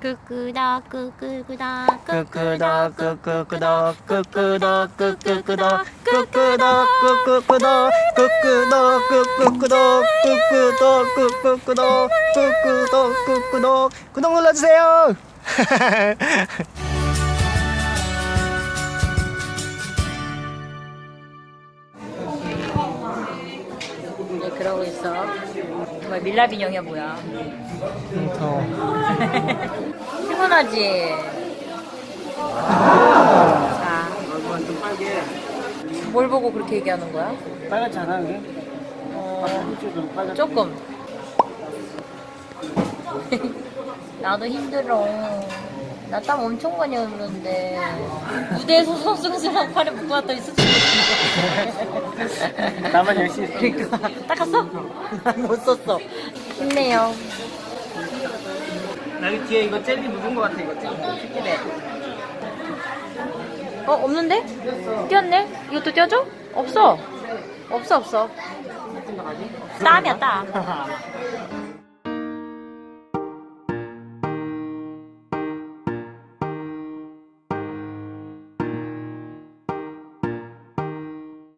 끄끄덕 끄끄끄덕 끄끄덕 끄끄끄덕 끄끄덕 끄끄끄덕 끄끄덕 끄끄끄덕 끄끄덕 끄끄끄덕 끄끄덕 끄끄끄덕 끄끄덕 끄끄덕 구독 눌러주세요 네 그러고 있어 정말 밀랍 인형이야 뭐야 더 워 피곤하지? 자, 뭘 보고 그렇게 얘기하는 거야? 빨갛지 않아 그게? 어, 좀 빨갛 조금. 나도 힘들어. 나 땀 엄청 많이 흐르는데 무대에서 손승승하고 팔에 묶고 왔더니 스치고 나만 열심히 써 그러니까 닦았어? 못 썼어. 힘내요. 나 여기 뒤에 이거 젤리 묻은 거 같아 이거 젤리. 어 없는데? 띄었네? 이것도 띄워줘? 없어. 없어 없어. 땀이야 땀.